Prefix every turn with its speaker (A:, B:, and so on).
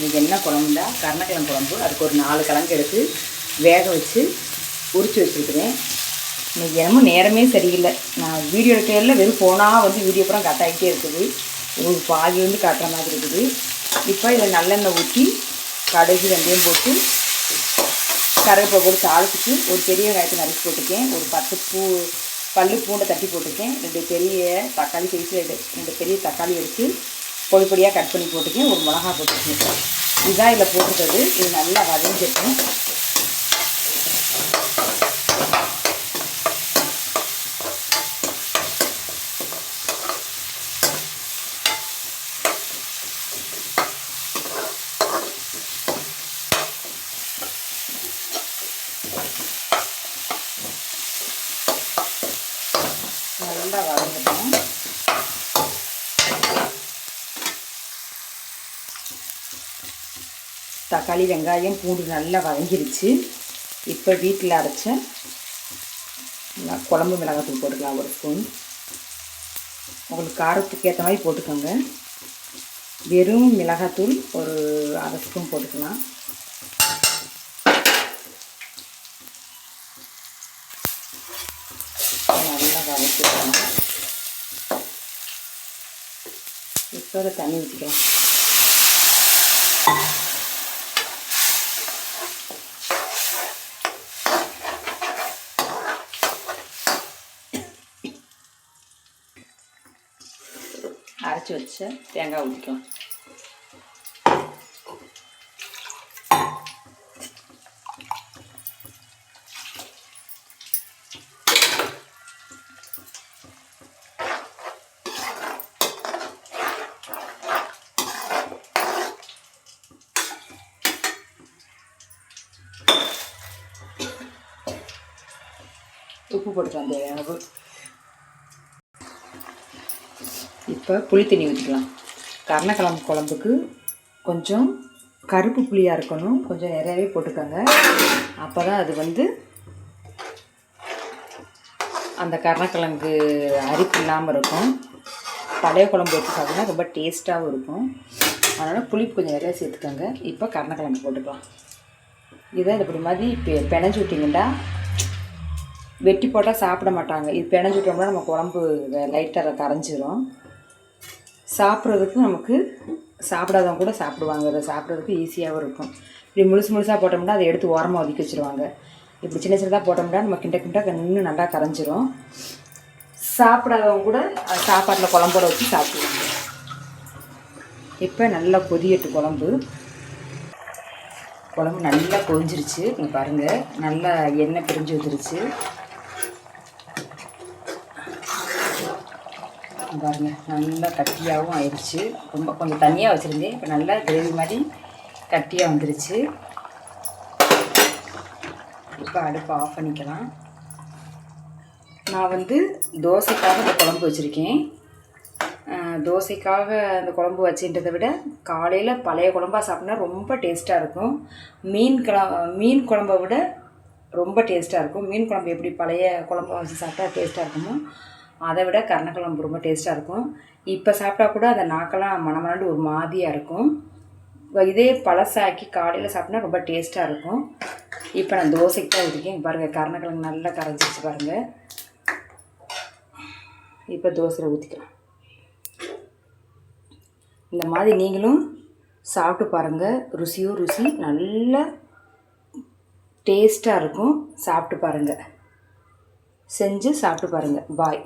A: இன்றைக்கி என்ன குழம்புனா கருணக்கிழங்கு குழம்பு. அதுக்கு ஒரு நாலு கிழங்கு எடுத்து வேக வச்சு உரித்து வச்சுருக்குறேன். இன்றைக்கி என்னமோ நேரமே சரியில்லை. நான் வீடியோ எடுக்கையில் வெறும் போனால் வந்து வீடியோ பூரா கட் ஆகிட்டே இருக்குது. ஒரு பாதி வந்து காட்டுற மாதிரி இருக்குது. இப்போ இதில் நல்லெண்ணெய் ஊற்றி கடுகு வெந்தயம் போட்டு கருவேப்பிலை போட்டு தாளிச்சிட்டு ஒரு பெரிய வெங்காயத்தை நறுக்கி போட்டிருக்கேன். ஒரு பத்து பூ பல்லு பூண்டை தட்டி போட்டிருக்கேன். ரெண்டு பெரிய தக்காளி சைஸில் ரெண்டு ரெண்டு பெரிய தக்காளி எடுத்து பொடி பொடியாக கட் பண்ணி போட்டுக்கேன். ஒரு மிளகா போட்டுக்கேன். இதுதான் இதில் போட்டுக்கிறது. இது நல்லா வதங்கிட்டோம் நல்லா வதங்கட்டும் தக்காளி வெங்காயம் பூண்டு நல்லா வதங்கிருச்சு. இப்போ வீட்டில் அரைச்ச குழம்பு மிளகாத்தூள் போட்டுக்கலாம் ஒரு ஸ்பூன் உங்களுக்கு காரத்துக்கு ஏற்ற மாதிரி போட்டுக்கோங்க. வெறும் மிளகாத்தூள் ஒரு அரை ஸ்பூன் போட்டுக்கலாம். நல்லா வதக்கிக்கலாம். இப்போ அதை தண்ணி ஊற்றிக்கலாம் அரைச்சி வச்ச தேங்காய் ஊற்றிக்கலாம் உப்பு போட்டுக்கலாம் தேவையான அளவு இப்போ புளி தண்ணி ஊற்றிக்கலாம். கருணக்கிழங்கு குழம்புக்கு கொஞ்சம் கருப்பு புளியாக இருக்கணும். கொஞ்சம் நிறையவே போட்டுக்கோங்க. அப்போ தான் அது வந்து அந்த கருணக்கிழங்கு அரிப்பு இல்லாமல் இருக்கும். பழைய குழம்பு வச்சு சாப்பிட்டா ரொம்ப டேஸ்ட்டாகவும் இருக்கும். அதனால் புளிப்பு கொஞ்சம் நிறைய சேர்த்துக்கோங்க. இப்போ கருணக்கிழங்கு போட்டுக்கலாம். இதை இப்படி மாதிரி இப்போ பிணைஞ்சு விட்டிங்கன்னா வெட்டி போட்டால் சாப்பிட மாட்டாங்க. இது பிணைஞ்சு விட்டோம்னா நம்ம குழம்பு லைட்டாக கரைஞ்சிரும். சாப்பிட்றதுக்கு நமக்கு சாப்பிடாதவங்க கூட சாப்பிடுவாங்க. அதை சாப்பிட்றதுக்கு ஈஸியாகவும் இருக்கும். இப்படி முழுசு முழுசாக போட்டோம்னா அதை எடுத்து ஓரமாக ஒதுக்கி வச்சுருவாங்க. இப்படி சின்ன சின்னதாக போட்டோம்னா நம்ம கிண்ட கிண்ட இன்னும் நல்லா கரைஞ்சிரும். சாப்பிடாதவங்க கூட சாப்பாட்டில் குழம்போட வச்சு சாப்பிடுவாங்க. இப்போ நல்லா கொதியட்டு குழம்பு. குழம்பு நல்லா கொதிஞ்சிருச்சு. இங்கே பாருங்கள் நல்லா எண்ணெய் பிரிஞ்சு வந்துருச்சு. பாருங்கள் பாருங்க நல்லா கட்டியாகவும் ஆயிடுச்சு. ரொம்ப கொஞ்சம் தண்ணியாக வச்சுருந்தேன். இப்போ நல்லா கிரேவி மாதிரி கட்டியாக வந்துருச்சு. இப்போ அடுப்பை ஆஃப் பண்ணிக்கலாம். நான் வந்து தோசைக்காக இந்த குழம்பு வச்சுருக்கேன். தோசைக்காக அந்த குழம்பு வச்சுன்றதை விட காலையில் பழைய குழம்பா சாப்பிட்னா ரொம்ப டேஸ்ட்டாக இருக்கும். மீன் குழம்பு மீன் குழம்பை விட ரொம்ப டேஸ்ட்டாக இருக்கும். மீன் குழம்பு எப்படி பழைய குழம்பு வச்சு சாப்பிட்டா டேஸ்ட்டாக இருக்குமோ அதை விட கருணக்குழம்பு ரொம்ப டேஸ்ட்டாக இருக்கும். இப்போ சாப்பிட்டா கூட அந்த நாக்கெல்லாம் மணமணண்டு ஒரு மாதிரியாக இருக்கும். இதே பழசாக்கி காலையில் சாப்பிட்டா ரொம்ப டேஸ்ட்டாக இருக்கும். இப்போ நான் தோசைக்கு தான் இருக்கேன் பாருங்கள் கருணக்கிழங்கு நல்லா கரைஞ்சிச்சு பாருங்கள் இப்போ தோசையில் ஊற்றிக்கலாம் இந்த மாதிரி நீங்களும் சாப்பிட்டு பாருங்கள் ருசியோ ருசி நல்ல டேஸ்ட்டாக இருக்கும். சாப்பிட்டு பாருங்கள் செஞ்சு சாப்பிட்டு பாருங்கள் பாய்.